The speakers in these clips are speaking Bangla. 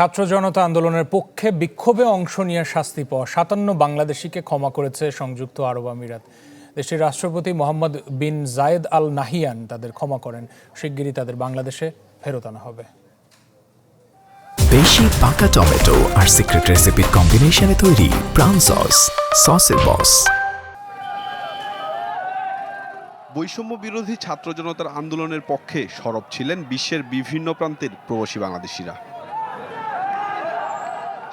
ছাত্র জনতা আন্দোলনের পক্ষে বিক্ষোভে অংশ নিয়ে শাস্তি পাওয়া সাতান্ন বাংলাদেশিকে ক্ষমা করেছে সংযুক্ত আরব আমিরাত। দেশটির রাষ্ট্রপতি মোহাম্মদ বিন জায়েদ আল নাহিয়ান তাদের ক্ষমা করেন। শিগগিরই তাদের বাংলাদেশে ফেরত আনা হবে। বেশি পাকা টমেটো আর সিক্রেট রেসিপির কম্বিনেশনে তৈরি প্রাণ সস সসের বস। বৈষম্য বিরোধী ছাত্র জনতার আন্দোলনের পক্ষে সরব ছিলেন বিশ্বের বিভিন্ন প্রান্তের প্রবাসী বাংলাদেশিরা।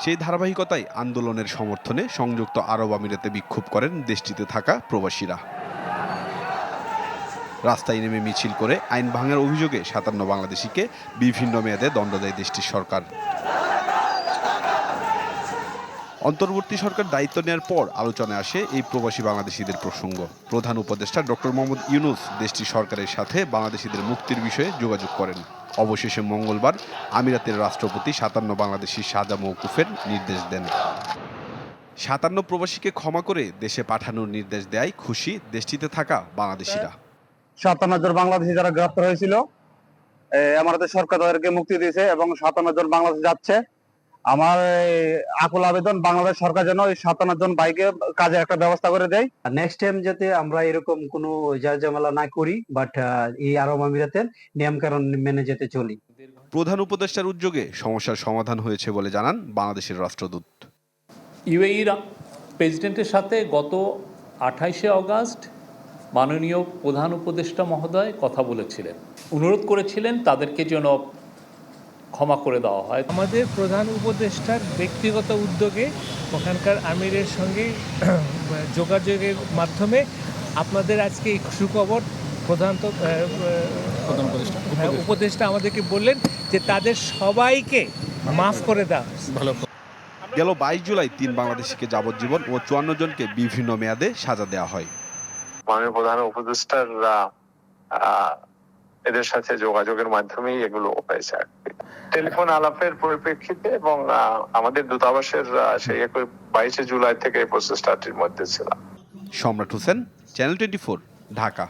সেই ধারাবাহিকতায় আন্দোলনের সমর্থনে সংযুক্ত আরব আমিরাতে বিক্ষোভ করেন দেশটিতে থাকা প্রবাসীরা। রাস্তায় নেমে মিছিল করে আইন ভাঙার অভিযোগে সাতান্ন বাংলাদেশিকে বিভিন্ন মেয়াদে দণ্ড দেয় দেশটির সরকার। অন্তর্বর্তী সরকার দায়িত্ব নেওয়ার পর আলোচনায় আসে এই প্রবাসী বাংলাদেশিদের প্রসঙ্গ। প্রধান উপদেষ্টা ডক্টর মোহাম্মদ ইউনুস দেশটির সরকারের সাথে বাংলাদেশিদের মুক্তির বিষয়ে যোগাযোগ করেন। অবশেষে মঙ্গলবার আমিরাতের রাষ্ট্রপতি সাতান্ন বাংলাদেশি সাজা মৌকুফের নির্দেশ দেন। সাতান্ন প্রবাসীকে ক্ষমা করে দেশে পাঠানোর নির্দেশ দেয় খুশি দেশটিতে থাকা বাংলাদেশিরা। সাতান্ন জন বাংলাদেশি যারা গ্রেপ্তার হয়েছিল আমাদের সরকার তাদেরকে মুক্তি দিয়েছে এবং সাতান্ন জন বাংলাদেশ যাচ্ছে। আমার আকুল আবেদন বাংলাদেশ সরকার যেন এই সাতান্ন জন বাইকে কাজে একটা ব্যবস্থা করে দেয়। নেক্সট টাইম যাতে আমরা এরকম কোনো ঝামেলা না করি বাট এই আরব আমিরাতের নিয়ম কারণ মেনে যেতে চলি। প্রধান উপদেষ্টার উদ্যোগে সমস্যার সমাধান হয়েছে বলে জানান বাংলাদেশের রাষ্ট্রদূত। ইউএইর প্রেসিডেন্টের সাথে গত আঠাইশে অগাস্ট মাননীয় প্রধান উপদেষ্টা মহোদয় কথা বলেছিলেন। অনুরোধ করেছিলেন তাদেরকে যেন ক্ষমা করে দেওয়া হয়। আমাদের প্রধান উপদেষ্টার ব্যক্তিগত উদ্যোগে ওখানকার আমিরের সঙ্গে যোগাযোগের মাধ্যমে আপনাদের আজকে এই সুখবর প্রধানত হ্যাঁ, উপদেষ্টা। আমাদেরকে বললেন যে তাদের সবাইকে মাফ করে দেওয়া ভালো। গেল বাইশ জুলাই তিন বাংলাদেশিকে যাবজ্জীবন ও চুয়ান্ন জনকে বিভিন্ন মেয়াদে সাজা দেওয়া হয়। মাননীয় প্রধান উপদেষ্টাররা আহ, এদের সাথে যোগাযোগের মাধ্যমেই এগুলো হয়েছে আর। টেলিফোন আলাপের পরিপ্রেক্ষিতে এবং আমাদের দূতাবাসের সেই একই বাইশে জুলাই থেকে এই প্রসেসটাটির মধ্যে ছিলাম সম্রাট হোসেন, চ্যানেল টোয়েন্টি ঢাকা